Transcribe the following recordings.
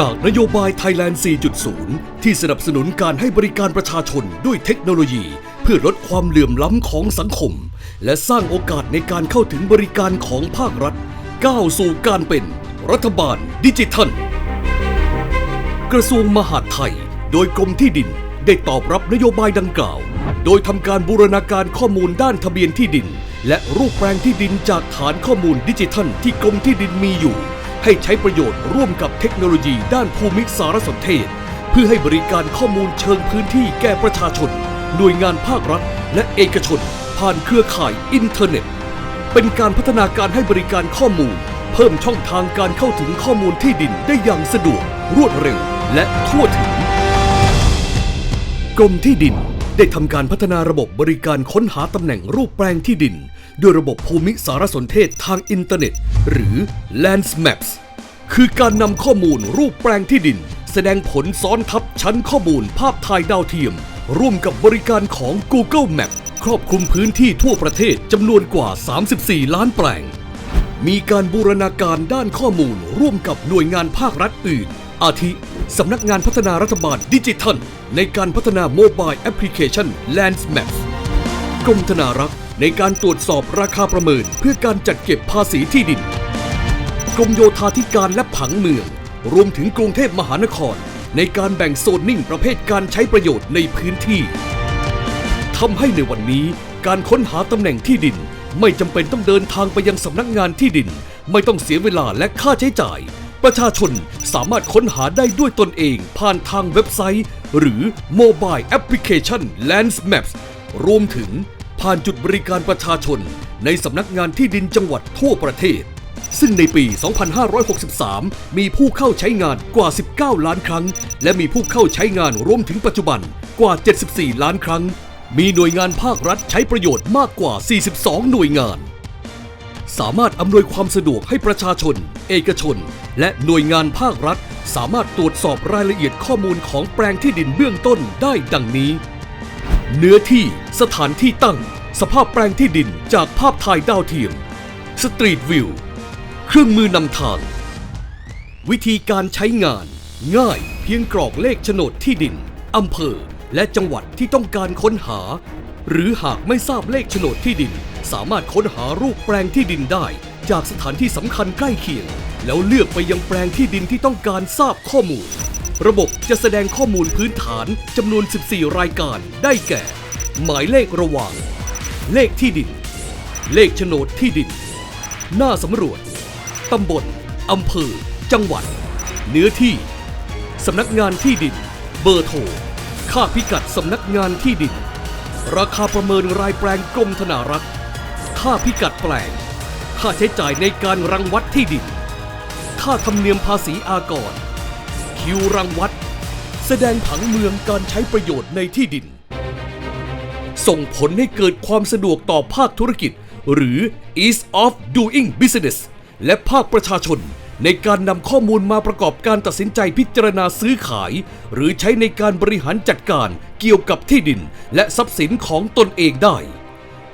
จากนโยบาย Thailand 4.0 ที่สนับสนุนการให้บริการประชาชนด้วยเทคโนโลยี เพื่อลดความเหลื่อมล้ำของสังคม และสร้างโอกาสในการเข้าถึงบริการของภาครัฐ ก้าวสู่การเป็นรัฐบาลดิจิทัล กระทรวงมหาดไทย โดยกรมที่ดินได้ตอบรับนโยบายดังกล่าว โดยทำการบูรณาการข้อมูลด้านทะเบียนที่ดิน และรูปแปลงที่ดินจากฐานข้อมูลดิจิทัลที่กรมที่ดินมีอยู่ ให้ใช้ประโยชน์ร่วมกับเทคโนโลยีด้านภูมิสารสนเทศ เพื่อให้บริการข้อมูลเชิงพื้นที่แก่ประชาชน หน่วยงานภาครัฐ และเอกชน ผ่านเครือข่ายอินเทอร์เน็ต เป็นการพัฒนาการให้บริการข้อมูล เพิ่มช่องทางการเข้าถึงข้อมูลที่ดินได้อย่างสะดวก รวดเร็ว และทั่วถึง กรมที่ดิน ได้ทำการพัฒนาระบบบริการค้นหาตำแหน่งรูปแปลงที่ดิน ด้วยระบบภูมิสารสนเทศทางอินเทอร์เน็ต หรือ Lands Maps คือการนำข้อมูลรูปแปลงที่ดิน แสดงผลซ้อนทับชั้นข้อมูลภาพถ่ายดาวเทียม ร่วมกับบริการของ Google Map ครอบคลุมพื้นที่ทั่วประเทศจำนวนกว่า 34 ล้านแปลง มีการบูรณาการด้านข้อมูลร่วมกับหน่วยงานภาครัฐอื่น อาทิ สำนักงานพัฒนารัฐบาลดิจิทัล ในการพัฒนาโมบายแอปพลิเคชัน Lands Maps กรมธนารักษ์ในการตรวจสอบราคาประเมิน เพื่อการจัดเก็บภาษีที่ดิน กรมโยธาธิการและผังเมือง รวมถึงกรุงเทพมหานคร ในการแบ่งโซนนิ่งประเภทการใช้ประโยชน์ในพื้นที่ทำให้ในวันนี้การค้นหาตำแหน่งที่ดิน ไม่จำเป็นต้องเดินทางไปยังสำนักงานที่ดิน ไม่ต้องเสียเวลาและค่าใช้จ่าย ประชาชนสามารถค้นหาได้ด้วยตนเองผ่านทางเว็บไซต์ หรือโมบายแอปพลิเคชัน Lands Maps รวมถึงผ่านจุดบริการประชาชน ในสำนักงานที่ดินจังหวัดทั่วประเทศ ซึ่งในปี 2563 มีผู้เข้าใช้งานกว่า 19 ล้านครั้ง และมีผู้เข้าใช้งานรวมถึงปัจจุบันกว่า 74 ล้านครั้ง มีหน่วยงานภาครัฐใช้ประโยชน์มากกว่า 42 หน่วยงาน สามารถอำนวยความสะดวกให้ประชาชน เอกชน และหน่วยงานภาครัฐ สามารถตรวจสอบรายละเอียดข้อมูลของแปลงที่ดินเบื้องต้นได้ดังนี้ เนื้อที่ สถานที่ตั้ง สภาพแปลงที่ดินจากภาพถ่ายดาวเทียม สตรีทวิว เครื่องมือนำทาง วิธีการใช้งาน ง่ายเพียงกรอกเลขโฉนดที่ดินอำเภอ และจังหวัดที่ต้องการค้นหา หรือหากไม่ทราบเลขโฉนดที่ดิน สามารถค้นหารูปแปลงที่ดินได้ จากสถานที่สำคัญใกล้เคียง แล้วเลือกไปยังแปลงที่ดินที่ต้องการทราบข้อมูล ระบบจะแสดงข้อมูลพื้นฐานจำนวน 14 รายการได้แก่ หมายเลขระหว่าง เลขที่ดิน เลขโฉนดที่ดิน หน้าสำรวจตำบลอำเภอ จังหวัด เนื้อที่ สำนักงานที่ดิน เบอร์โทร ค่าพิกัดสำนักงานที่ดิน ราคาประเมินรายแปลงกรมธนารักษ์ ค่าพิกัดแปลง ค่าใช้จ่ายในการรังวัดที่ดิน ค่าธรรมเนียมภาษีอากร คิวรังวัด แสดงผังเมืองการใช้ประโยชน์ในที่ดิน ส่งผลให้เกิดความสะดวกต่อภาคธุรกิจ หรือ ease of doing business และภาคประชาชน ในการนำข้อมูลมาประกอบการตัดสินใจพิจารณาซื้อขาย หรือใช้ในการบริหารจัดการเกี่ยวกับที่ดิน และทรัพย์สินของตนเองได้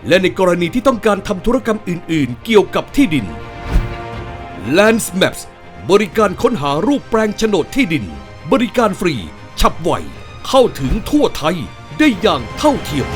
และในกรณีที่ต้องการทำธุรกรรมอื่น ๆ เกี่ยวกับที่ดิน Lands Maps บริการค้นหารูปแปลงโฉนดที่ดิน บริการฟรี ฉับไว เข้าถึงทั่วไทยได้อย่างเท่าเทียม